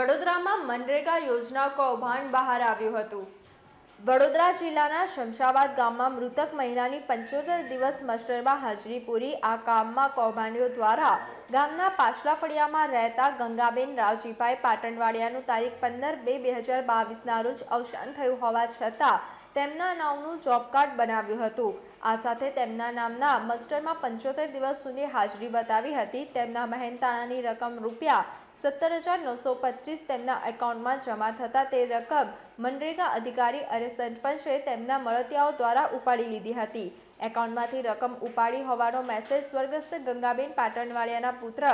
વડોદરામાં મનરેગા યોજના કૌભાંડ બહાર આવ્યું હતું. વડોદરા જિલ્લાના શમશાબાદ ગામમાં મૃતક મહિલાની પંચોતેર દિવસ મસ્ટરમાં હાજરી પૂરી. આ કામમાં કૌભાંડીઓ દ્વારા ગામના પાછલા ફળિયામાં રહેતા ગંગાબેન રાવજીભાઈ પાટણવાડિયાનું તારીખ પંદર બે બે હજાર બાવીસના રોજ અવસાન થયું હોવા છતાં તેમના નામનું જોબ કાર્ડ બનાવ્યું હતું. આ સાથે તેમના નામના મસ્ટરમાં પંચોતેર દિવસ સુધી હાજરી બતાવી હતી. તેમના મહેનતાણાની રકમ રૂપિયા સત્તર હજાર નવસો પચીસ તેમના એકાઉન્ટમાં જમા થતાં તે રકમ મનરેગા અધિકારી અને સરપંચે તેમના મળતિયાઓ દ્વારા ઉપાડી લીધી હતી. એકાઉન્ટમાંથી રકમ ઉપાડી હોવાનો મેસેજ સ્વર્ગસ્થ ગંગાબેન પાટણવાડિયાના પુત્ર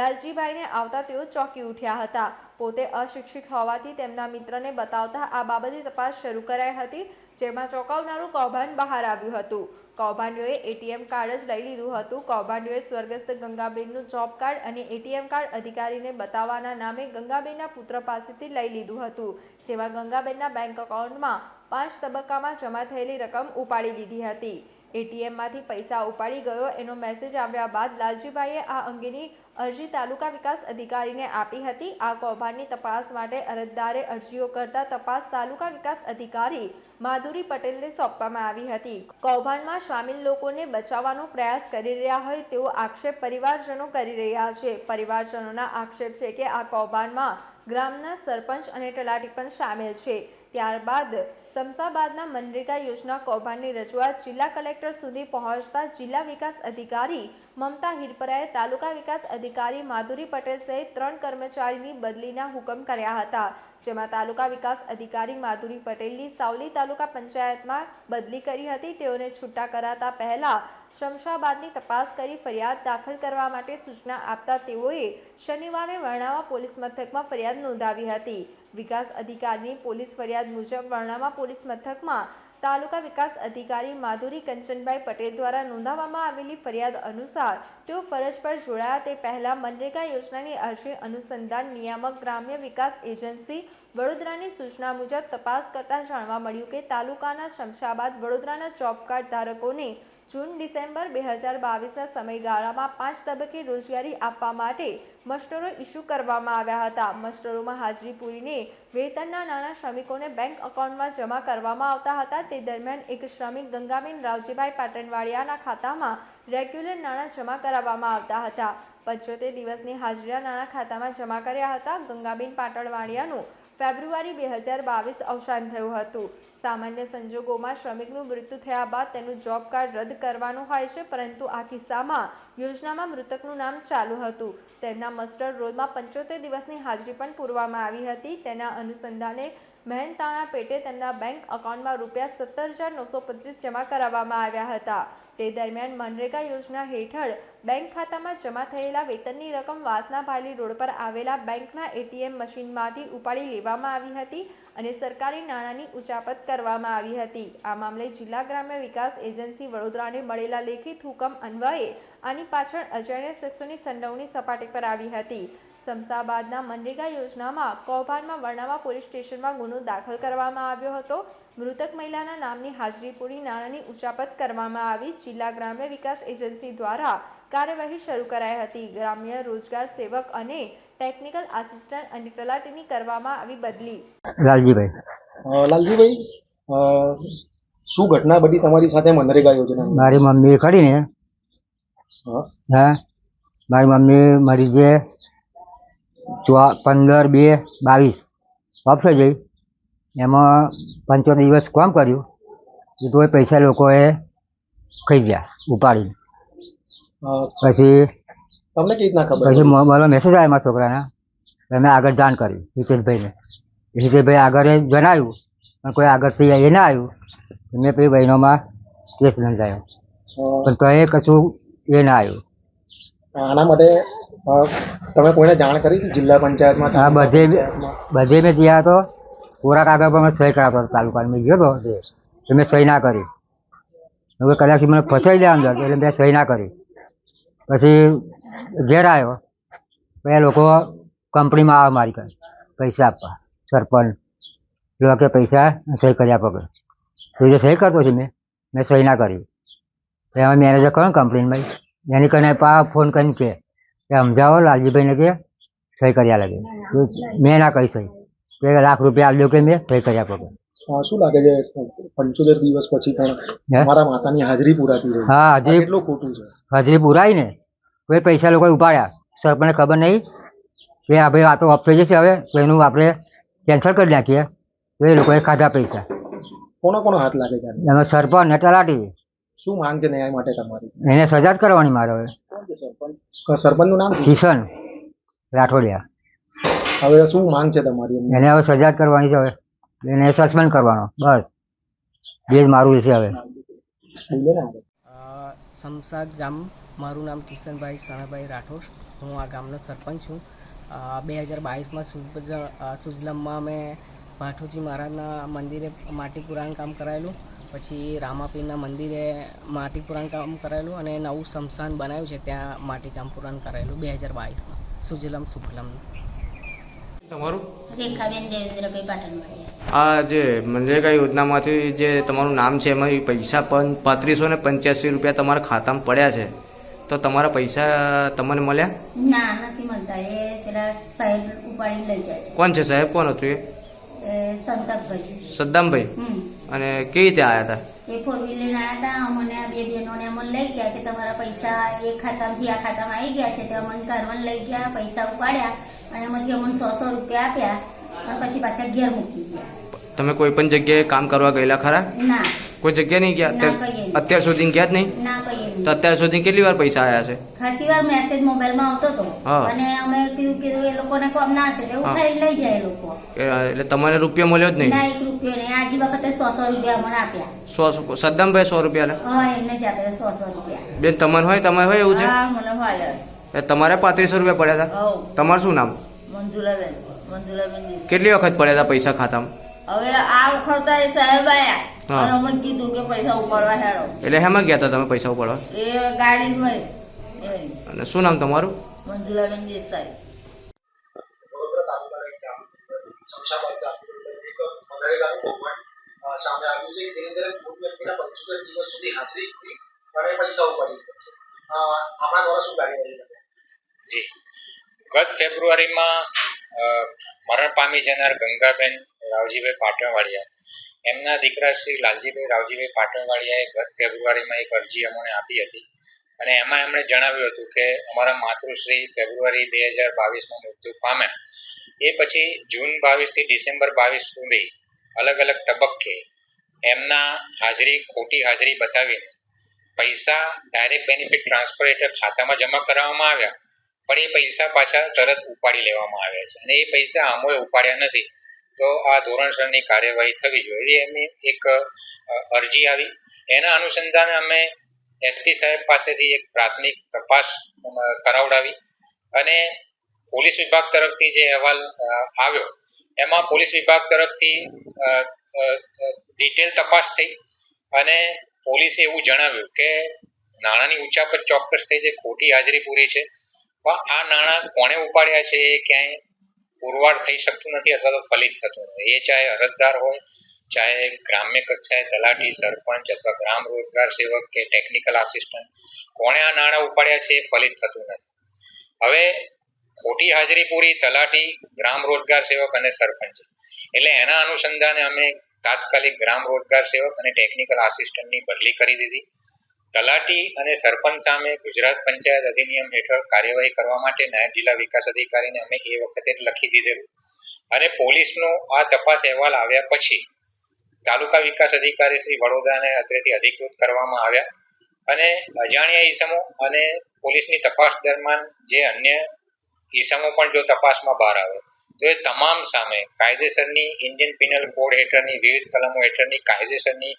લાલજીભાઈને આવતા તેઓ ચોંકી ઉઠ્યા હતા. પોતે અશિક્ષિત હોવાથી તેમના મિત્રને બતાવતા આ બાબતે તપાસ શરૂ કરાઈ હતી, જેમાં ચોંકાવનારું કૌભાંડ બહાર આવ્યું હતું. કૌભાંડીઓએ એટીએમ કાર્ડ જ લઈ લીધું હતું. કૌભાંડીઓએ સ્વર્ગસ્થ ગંગાબેનનું જોબ કાર્ડ અને એટીએમ કાર્ડ અધિકારીને બતાવવાના નામે ગંગાબેનના પુત્ર પાસેથી લઈ લીધું હતું, જેમાં ગંગાબેનના બેંક એકાઉન્ટમાં પાંચ તબક્કામાં જમા થયેલી રકમ ઉપાડી લીધી હતી. એટીએમમાંથી પૈસા ઉપાડી ગયો એનો મેસેજ આવ્યા બાદ લાલજીભાઈએ આ અંગેની અરજી તાલુકા વિકાસ અધિકારીને આપી હતી. આ કૌભાંડની તપાસ માટે અરજદારે અરજીઓ કરતા તપાસ તાલુકા વિકાસ અધિકારી માધુરી પટેલને સોંપવામાં આવી હતી. કૌભાંડમાં સામેલ લોકોને બચાવવાનો પ્રયાસ કરી રહ્યા હોય તેવો આક્ષેપ પરિવારજનો કરી રહ્યા છે. પરિવારજનોના આક્ષેપ છે કે આ કૌભાંડમાં ગ્રામના સરપંચ અને તલાટી પણ સામેલ છે. ત્યારબાદ શમશાબાદના મનરેગા યોજના કૌભાંડની રજૂઆત જિલ્લા કલેક્ટર સુધી પહોંચતા જિલ્લા વિકાસ અધિકારી મમતા હિરપરાએ તાલુકા વિકાસ અધિકારી માધુરી પટેલ સહિત ત્રણ કર્મચારીની બદલીના હુકમ કર્યા હતા, જેમાં તાલુકા વિકાસ અધિકારી માધુરી પટેલની સાવલી તાલુકા પંચાયતમાં બદલી કરી હતી. તેઓને છૂટા કરાતા પહેલા શમશાબાદની તપાસ કરી ફરિયાદ દાખલ કરવા માટે સૂચના આપતા તેઓએ શનિવારે વર્ણાવા પોલીસ મથકમાં ફરિયાદ નોંધાવી હતી. વિકાસ અધિકારીની પોલીસ ફરિયાદ મુજબ વર્ણામાં પોલીસ મથકમાં તાલુકા વિકાસ અધિકારી માધુરી કંચનભાઈ પટેલ દ્વારા નોંધાવવામાં આવેલી ફરિયાદ અનુસાર તેઓ ફરજ પર જોડાયા તે પહેલા મનરેગા યોજનાની અરજી અનુસંધાન નિયામક ગ્રામ્ય વિકાસ એજન્સી વડોદરાની સૂચના મુજબ તપાસ કરતા જાણવા મળ્યું કે તાલુકાના શમશાબાદ વડોદરાના જોબ કાર્ડ ધારકોને જૂન ડિસેમ્બર બે હજાર બાવીસના સમયગાળામાં પાંચ તબક્કે રોજગારી આપવા માટે મસ્ટરો ઇસ્યુ કરવામાં આવ્યા હતા. મસ્ટરોમાં હાજરી પૂરીને વેતનના નાણાં શ્રમિકોને બેંક એકાઉન્ટમાં જમા કરવામાં આવતા હતા. તે દરમિયાન એક શ્રમિક ગંગાબેન રાવજીભાઈ પાટણવાડિયાના ખાતામાં રેગ્યુલર નાણાં જમા કરાવવામાં આવતા હતા. પંચોતેર દિવસની હાજરીના નાણાં ખાતામાં જમા કર્યા હતા. ગંગાબેન પાટણવાડિયાનું ફેબ્રુઆરી બે હજાર બાવીસ અવસાન થયું હતું. સામાન્ય સંજોગોમાં શ્રમિકનું મૃત્યુ થયા બાદ તેનું જોબ કાર્ડ રદ કરવાનું હોય છે, પરંતુ આ કિસ્સામાં યોજનામાં મૃતકનું નામ ચાલુ હતું. તેમના મસ્ટર રોલમાં પંચોતેર દિવસની હાજરી પણ પૂરવામાં આવી હતી. તેના અનુસંધાને મહેનતાણા પેટે તેમના બેંક એકાઉન્ટમાં રૂપિયા સત્તર હજાર નવસો પચીસ જમા કરાવવામાં આવ્યા હતા. તે દરમિયાન મનરેગા યોજના હેઠળ બેંક ખાતામાં જમા થયેલા વેતનની રકમ વાસના ભાયલી રોડ પર આવેલા બેંકના એટીએમ મશીનમાંથી ઉપાડી લેવામાં આવી હતી અને સરકારી નાણાંની ઉચાપત કરવામાં આવી હતી. આ મામલે જિલ્લા ગ્રામ્ય વિકાસ એજન્સી વડોદરાને મળેલા લેખિત હુકમ અન્વયે આની પાછળ અજાણ્યા શખ્સોની સંડોવણી સપાટી પર આવી હતી. શમશાબાદના મનરેગા યોજનામાં કૌભાંડમાં વર્ણાવા પોલીસ સ્ટેશનમાં ગુનો દાખલ કરવામાં આવ્યો હતો. મૃતક મહિલાના નામની હાજરી પૂરી નાણાંની ઉચાપત કરવામાં આવી. જિલ્લા ગ્રામ્ય વિકાસ એજન્સી દ્વારા કાર્યવાહી શરૂ કરાઈ હતી. ગ્રામ્ય રોજગાર સેવક અને ટેકનિકલ આસિસ્ટન્ટ અને તલાટીની કરવામાં આવી બદલી. લાલજીભાઈ. લાલજીભાઈ શું ઘટના બની તમારી સાથે મનરેગા યોજના? મારી મમ્મી ખરી ને હા. મારી મમ્મી મરી જે પંદર બે બાવીસ. વાપસે જઈ એમાં પંચોતેર દિવસ કામ કર્યું એ તોય પૈસા લોકોએ ખાઈ ગયા ઉપાડીને. પછી તમને કેવી રીતના ખબર પછી મારો મેસેજ આવ્યો મારા છોકરાના મેં આગળ જાણ કરી હિતેશભાઈને. હિતેશભાઈ આગળ જણાવ્યું પણ કોઈ આગળથી એ ના આવ્યું. મેં પછી બહેનોમાં કેસ નોંધાયો. પણ તો એ કશું એ ના આવ્યું. આના માટે તમે કોઈને જાણ કરી? જિલ્લા પંચાયતમાં હા બધે બધે મેં ત્યાં તો પૂરા કાગળ પર મેં સહી કરાવતો હતો તાલુકાની. મેં ગયો હતો તે તો મેં સહી ના કરી. હવે કદાચ મને ફસાઈ દે અંદર એટલે મેં સહી ના કરી. પછી ઘેર આવ્યો. પછી લોકો કંપનીમાં આવે મારી પાસે. પૈસા આપવા. સરપંચ લોકો કે પૈસા સહી કર્યા આપો તું જે સહી કરતો છું મેં. મેં સહી ના કરી. એમાં મેનેજર કહો ને કંપનીમાં એની કને પા ફોન કરીને કે સમજાવો લાલજીભાઈને કે સહી કર્યા લાગે મેં ના કહી સહી. કે લાખ રૂપિયા આપજો કે મેં ભાઈ કરી પગે. શું લાગે છે પંચોતેર દિવસ પછી પણ મારા માતાની હાજરી પૂરાતી રહી. હા હાજરી એટલું ખોટું છે? હાજરી પુરાઈ ને કોઈ પૈસા લોકોએ ઉપાડ્યા. સરપંચને ખબર નહીં. કે આ ભાઈ આ તો ઓફ થઈ જશે હવે તો એનું આપણે કેન્સલ કરી નાખીએ. તો એ લોકોએ ખાધા પૈસા. કોનો કોનો હાથ લાગે છે? એનો સરપંચ ને તલાટી શું માંગ છે ન્યાય માટે તમારી? એને સજા જ કરવાની મારે હવે. સરપંચનું નામ કિશન રાઠોડિયા. હવે શું માંગ છે તમારી એને હવે સજા કરવાની છે હવે. એને સસ્પેન્ડ કરવાનો. બસ. બે જ મારું છે હવે. સમસાદ ગામ મારું નામ કિશનભાઈ સણાભાઈ રાઠોડ. હું આ ગામનો સરપંચ છું. બે હજાર બાવીસમાં સુજલમમાં અમે ભાઠોજી મહારાજના મંદિરે માટી પુરાણ કામ કરાયેલું. પછી રામાપીરના મંદિરે માટી પુરાણ કામ કરાયેલું અને નવું સ્મશાન બનાવ્યું છે ત્યાં માટી કામ પુરાણ કરાયેલું બે હજાર બાવીસમાં. સુજલમ સુફલમનું તમારું? રેખાબેન દેવેન્દ્રભાઈ પાટણવાડિયા આ જે મનરેગા યોજનામાંથી જે તમારું નામ છે એમાં પૈસા પણ પાંત્રીસો ને પંચ્યાસી રૂપિયા તમારા ખાતામાં પડ્યા છે. તો તમારા પૈસા તમને મળ્યા? ના નથી મળતા. એ પેલા સાહેબ ઉપાડી લઈ જાય કોણ છે સાહેબ? કોણ હતું એ? સદ્દામભાઈ? અને કેવી રીતે આવ્યા હતા એ ફોર વ્હીલર આવ્યા હતા અમને આ બે બહેનોને અમને લઈ ગયા કે તમારા પૈસા એ ખાતામાંથી આ ખાતામાં આવી ગયા છે. તે અમને કારવણ લઈ ગયા પૈસા ઉપાડ્યા અને એમાંથી અમને સો સો રૂપિયા આપ્યા અને પછી પાછા ઘેર મૂકી ગયા. તમે કોઈ પણ જગ્યાએ કામ કરવા ગયેલા ખરા? ના. કોઈ જગ્યાએ નહીં ગયા? અત્યાર- સુધી ગયા જ નહીં? ના તો અત્યાર સુધી કેટલી વાર પૈસા આવ્યા છે? ખાસી વાર મેસેજ મોબાઈલમાં આવતો હતો હા. અને અમે કીધું કે એ લોકોને કોમ ના હશે એટલે હા. ઉઠાઈ લઈ જાય એ લોકો. એ, એટલે તમારે રૂપિયો મળ્યો જ નહીં? ના એક રૂપિયો નહીં. આજી વખતે સો સો રૂપિયા મને આપ્યા. સો સદ્દામભાઈ સો રૂપિયા લે હા એમને જ આપ્યા સો સો રૂપિયા. બેન તમારે હોય તમારે હોય એવું છે? હા મને હોય એ તમારે પાંત્રીસો રૂપિયા પડ્યા હતા? હવ. તમારું શું નામ? મંજુલાબેન મંજુલાબેન કેટલી વખત પડ્યા હતા પૈસા ખાતામાં? હવે આ વખત સાહેબ આયા. અને અમને કીધું કે પૈસા ઉપાડવા હેરો. એટલે હેમાં ગયા હતા તમે પૈસા ઉપાડવા? એ ગાડીમાં એ. અને શું નામ તમારું? મંજુલાબેન દેસાઈ સામે આવ્યું છે. જેની અંદર મૂળ વ્યક્તિના પંચોતેર દિવસ સુધી હાજરી અને પૈસા ઉપાડી છે. આપણા દ્વારા શું કાર્યવાહી કરે જી ગત ફેબ્રુઆરીમાં મરણ પામી જનાર ગંગાબેન રાવજીભાઈ પાટણવાડિયા, એમના દીકરા શ્રી લાલજીભાઈ રાવજીભાઈ પાટણવાડિયાએ ગત ફેબ્રુઆરીમાં એક અરજી અમને આપી હતી. અને એમાં એમણે જણાવ્યું હતું કે, અમારા માતૃશ્રી ફેબ્રુઆરી બે હજાર બાવીસમાં મૃત્યુ પામ્યા એ પછી જૂન બાવીસથી ડિસેમ્બર બાવીસ સુધી અલગ અલગ તબક્કે એમના હાજરી, ખોટી હાજરી બતાવીને પૈસા ડાયરેક્ટ બેનિફિટ ટ્રાન્સફર હેઠળ ખાતામાં જમા કરાવવામાં આવ્યા. પણ એ પૈસા પાછા તરત ઉપાડી લેવામાં આવ્યા છે. અને એ પૈસા આમોય ઉપાડ્યા નથી. તો આ ધોરણસરની કાર્યવાહી થવી જોઈએ. એમની એક અરજી આવી. એના અનુસંધાને અમે એસપી સાહેબ પાસેથી એક પ્રાથમિક તપાસ કરાવડાવી. અને પોલીસ વિભાગ તરફથી જે અહેવાલ આવ્યો, એમાં પોલીસ વિભાગ તરફથી ડિટેલ તપાસ થઈ. અને પોલીસે એવું જણાવ્યું કે નાણાંની ઉચાપત ચોક્કસ થઈ છે ખોટી હાજરી પૂરી છે પણ આ નાણાં કોણે ઉપાડ્યા છે એ ક્યાંય પુરવાર થઈ શકતું નથી અથવા તો ફલિત થતું નથી. એ ચાહે અરજદાર હોય, ચાહે ગ્રામ્ય કક્ષાએ તલાટી, સરપંચ અથવા ગ્રામ રોજગાર સેવક કે ટેકનિકલ આસિસ્ટન્ટ કોણે આ નાણાં ઉપાડ્યા છે એ ફલિત થતું નથી. હવે ખોટી હાજરી પૂરી તલાટી, ગ્રામ રોજગાર સેવક અને સરપંચ. એટલે એના અનુસંધાને અમે તાત્કાલિક ગ્રામ રોજગાર સેવક અને ટેકનિકલ આસિસ્ટન્ટની બદલી કરી દીધી. તલાટી અને સરપંચ સામે ગુજરાત પંચાયત અધિનિયમ હેઠળ કાર્યવાહી કરવા માટે નાયબ જિલ્લા વિકાસ અધિકારીને અમે એ વખતે લખી દીધેલું. અને પોલીસનો આ તપાસ અહેવાલ આવ્યા પછી તાલુકા વિકાસ અધિકારી શ્રી વડોદરાને અત્રેથી અધિકૃત કરવામાં આવ્યા. અને અજાણ્યા ઈસમો અને પોલીસની તપાસ દરમિયાન જે અન્ય ઈસમો પણ જો તપાસમાં બહાર આવે, તો એ તમામ સામે કાયદેસરની ઇન્ડિયન પિનલ કોડ હેઠળની વિવિધ કલમો હેઠળની કાયદેસરની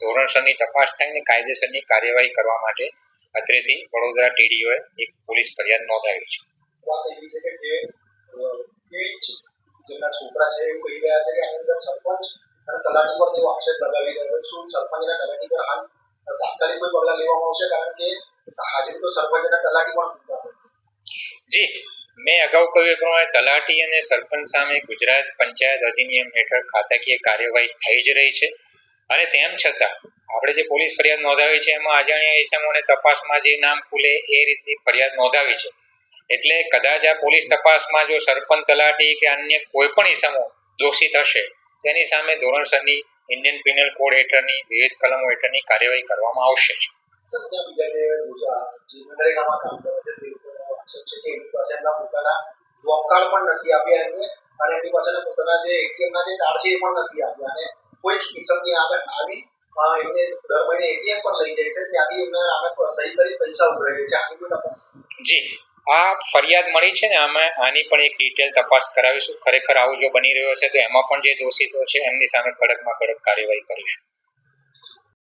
ધોરણસરની તપાસ થાય અને કાયદેસરની કાર્યવાહી કરવા માટે અત્રેથી વડોદરા ટીડીઓએ એક પોલીસ ફરિયાદ નોંધાવી છે. વાત એવી છે કે જે અ, પીડિત છે જેમના છોકરા છે એવું કહી રહ્યા છે કે આની અંદર સરપંચ અને તલાટી પર તેઓ આક્ષેપ લગાવી રહ્યા છે. શું સરપંચ અને તલાટી પર હાલ તાત્કાલિક કોઈ પગલાં લેવામાં આવશે? કારણ કે હાજરી તો સરપંચ અને તલાટી પણ જી મેં અગાઉ કહ્યું એ પ્રમાણે તલાટી અને સરપંચ સામે ગુજરાત પંચાયત અધિનિયમ હેઠળ ખાતાકીય કાર્યવાહી થઈ જ રહી છે. અને તેમ છતાં, આપણે જે પોલીસ ફરિયાદ નોંધાવી છે, એમાં અજાણ્યા ઇસમોને તપાસમાં જે નામ ખુલે એ રીતની ફરિયાદ નોંધાવી છે. એટલે કદાચ આ પોલીસ તપાસમાં જો સરપંચ તલાટી કે અન્ય કોઈ પણ ઇસમો દોષિત હશે, તેની સામે ધોરણસરની ઇન્ડિયન પિનલ કોડ હેઠળની વિવિધ કલમો હેઠળની કાર્યવાહી કરવામાં આવશે જોબ પણ નથી આપ્યા અને પોતાના જે પણ નથી આપ્યા. કોઈ જ કિસ્સાની આગળ આવી એમને દર મહિને એટીએમ પણ લઈ જાય છે. ત્યાંથી એમને આમે સહી કરી પૈસા ઉઘરાવે છે. આની કોઈ તપાસ જી. આ ફરિયાદ મળી છે ને, અમે આની પણ એક ડિટેલ તપાસ કરાવીશું. ખરેખર આવું જો બની રહ્યો છે, તો એમાં પણ જે દોષિતો છે, એમની સામે કડકમાં કડક કાર્યવાહી કરીશું.